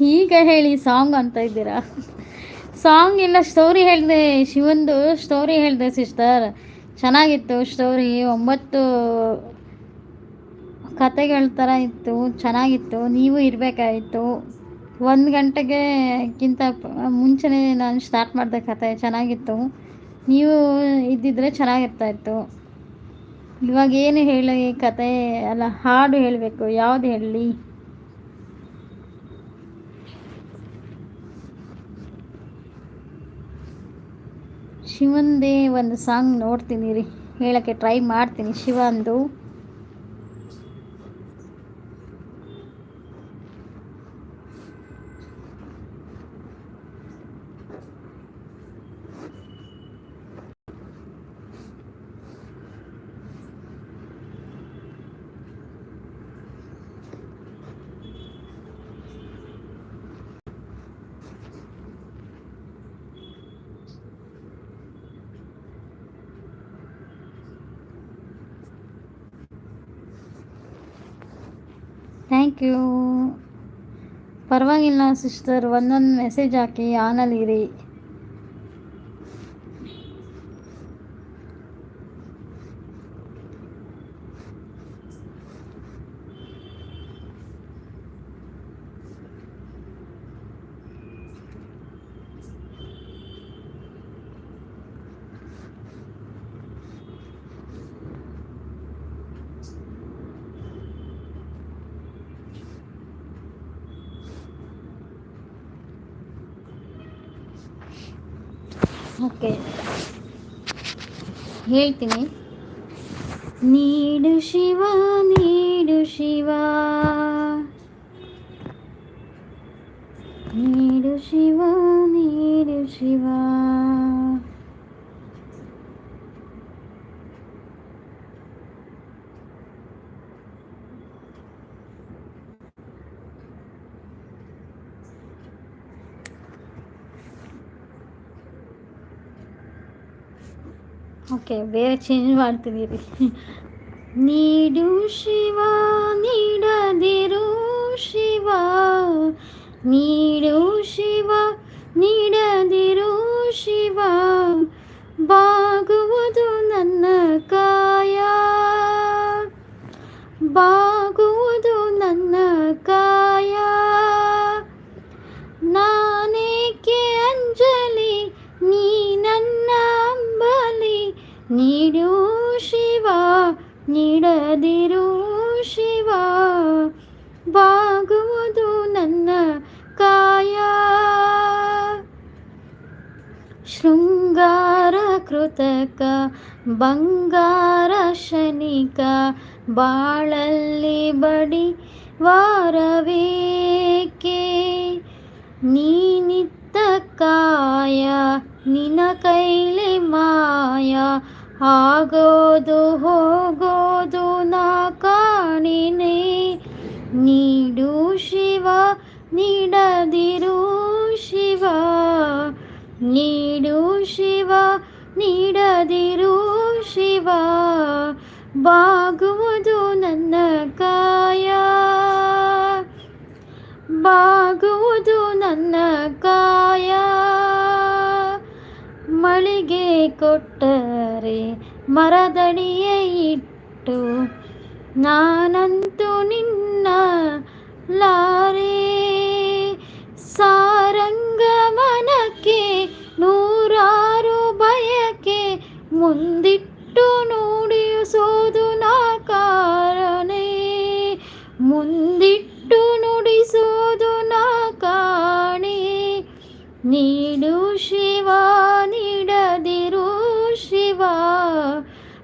ಈಗ ಹೇಳಿ ಸಾಂಗ್ ಅಂತ ಇದ್ದೀರಾ? ಸಾಂಗ್ ಇಲ್ಲ ಸ್ಟೋರಿ ಹೇಳಿದೆ. ಶಿವಂದು ಸ್ಟೋರಿ ಹೇಳಿದೆ ಸಿಸ್ಟರ್ ಚೆನ್ನಾಗಿತ್ತು ಸ್ಟೋರಿ ಒಂಬತ್ತು ಕತೆಗಳ ಥರ ಇತ್ತು. ಚೆನ್ನಾಗಿತ್ತು. ನೀವು ಇರಬೇಕಾಯಿತು. ಒಂದು ಗಂಟೆಗೆಕ್ಕಿಂತ ಮುಂಚೆನೇ ನಾನು ಸ್ಟಾರ್ಟ್ ಮಾಡಿದೆ ಕತೆ ಚೆನ್ನಾಗಿತ್ತು. ನೀವು ಇದ್ದಿದ್ರೆ ಚೆನ್ನಾಗಿರ್ತಾಯಿತ್ತು ಇವಾಗ ಏನು ಹೇಳಿ ಕತೆ ಅಲ್ಲ ಹಾಡು ಹೇಳಬೇಕು. ಯಾವುದು ಹೇಳಲಿ ಶಿವಂದೇ ಒಂದು ಸಾಂಗ್ ನೋಡ್ತೀನಿ ರೀ. ಹೇಳೋಕ್ಕೆ ಟ್ರೈ ಮಾಡ್ತೀನಿ ಶಿವಂದು. ಥ್ಯಾಂಕ್ ಯು ಪರವಾಗಿಲ್ಲ ಸಿಸ್ಟರ್ ಒಂದೊಂದು ಮೆಸೇಜ್ ಹಾಕಿ ಆನಲ್ಲಿರಿ ಓಕೆ. ಹೇಳ್ತೀನಿ. ನೀಡು ಶಿವ ನೀಡು ಶಿವ ನೀಡು ಶಿವ ನೀಡು ಶಿವ ಓಕೆ ಬೇರೆ ಚೇಂಜ್ ಮಾಡ್ತೀನಿ ರೀ ನೀಡು ಶಿವ, ನೀಡದಿರು ಶಿವ. ನೀಡು ಶಿವ, ನೀಡದಿರು ಶಿವ. ಬಾಗುವುದು ನನ್ನ ಕಾಯ. ಬಾಗುವುದು ನೀಡು ಶಿವ, ನೀಡದಿರು ಶಿವ. ಬಾಗುವುದು ನನ್ನ ಕಾಯ. ಶೃಂಗಾರ ಕೃತಕ, ಬಂಗಾರ ಶನಿಕ, ಬಾಳಲ್ಲಿ ಬಡಿ ವಾರವೇಕೆ? ನೀನಿತ್ತ ಕಾಯ ನಿನ ಕೈಲಿ ಮಾಯ. ಆಗೋದು ಹೋಗೋದು ನಾ ಕಾಣಿನೆ. ನೀಡು ಶಿವ, ನೀಡದಿರು ಶಿವ. ನೀಡು ಶಿವ, ನೀಡದಿರು ಶಿವ. ಬಾಗುವುದು ನನ್ನ ಕಾಯ. ಬಾಗುವುದು ನನ್ನ ಕಾಯ. ಮಳಿಗೆ ಕೊಟ್ಟರೆ ಮರದಡಿಯೇ ಇಟ್ಟು ನಾನಂತೂ ನಿನ್ನ ಲಾರೆ. ಸಾರಂಗಮನಕ್ಕೆ ನೂರಾರು ಬಯಕೆ, ಮುಂದಿಟ್ಟು ನುಡಿಸೋದು ನಾ ಕಾರಣೆ. ಮುಂದಿಟ್ಟು ನುಡಿಸೋದು ನಾ ನೀಡು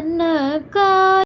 ನನ್ನ ಕಾಯ